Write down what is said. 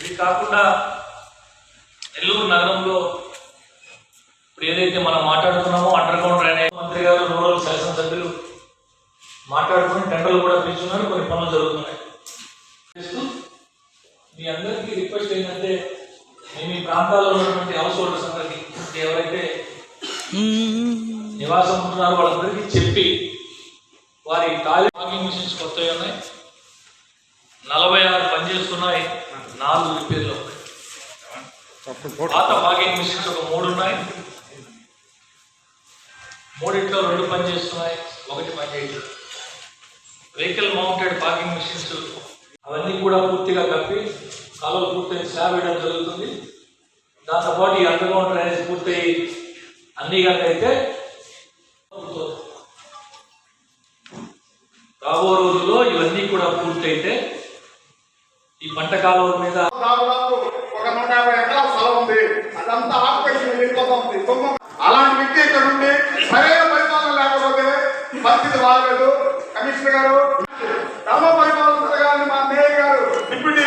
ఇది కాకుండా నెల్లూరు నగరంలో ఇప్పుడు ఏదైతే మనం మాట్లాడుతున్నామో అండర్ గ్రౌండ్ డ్రైనేజ్ మంత్రి గారు రూరల్ శాసనసభ్యులు మాట్లాడుకుని టెండర్లు కూడా పిలుచున్నారు కొన్ని పనులు జరుగుతున్నాయి. మీ అందరికీ రిక్వెస్ట్ ఏంటంటే మీ మీ ప్రాంతాల్లో ఉన్నటువంటి హౌస్ హోల్డర్స్ అందరికీ ఎవరైతే నివాసం ఉంటున్నారో వాళ్ళందరికీ చెప్పి వారి ఖాళీ వాకింగ్ మిషన్స్ కొత్తవి ఉన్నాయి. నలభై ఆరు పనిచేస్తున్నాయి నాలుగు రిపేర్లు ఉన్నాయి. పాత వాకింగ్ మిషన్స్ ఒక మూడు ఉన్నాయి. మూడింట్లో రెండు పనిచేస్తున్నాయి ఒకటి పనిచేయట్లేదు. వెహికల్ మౌంటెడ్ పార్కింగ్ మిషన్స్ అవన్నీ కూడా పూర్తిగా కప్పి కాలువ పూర్తయిన స్లాబ్ వేయడం జరుగుతుంది. దాంతోపాటు ఈ అండర్గ్రౌండ్ డ్రైనేజ్ పూర్తయి అన్ని కనుక అయితే రాబో రోజుల్లో ఇవన్నీ కూడా పూర్తయితే ఈ పంట కాలువల మీద ఒక నూట యాభై ఉంది. అదంతా అలాంటి వ్యక్తి ఇక్కడ ఉంటే సరైన పరిపాలన లేకపోతే పరిస్థితి బాగలేదు. కమిషనర్ గారు గ్రామ పరిపాలన మా మేయర్ గారు డిప్యూటీ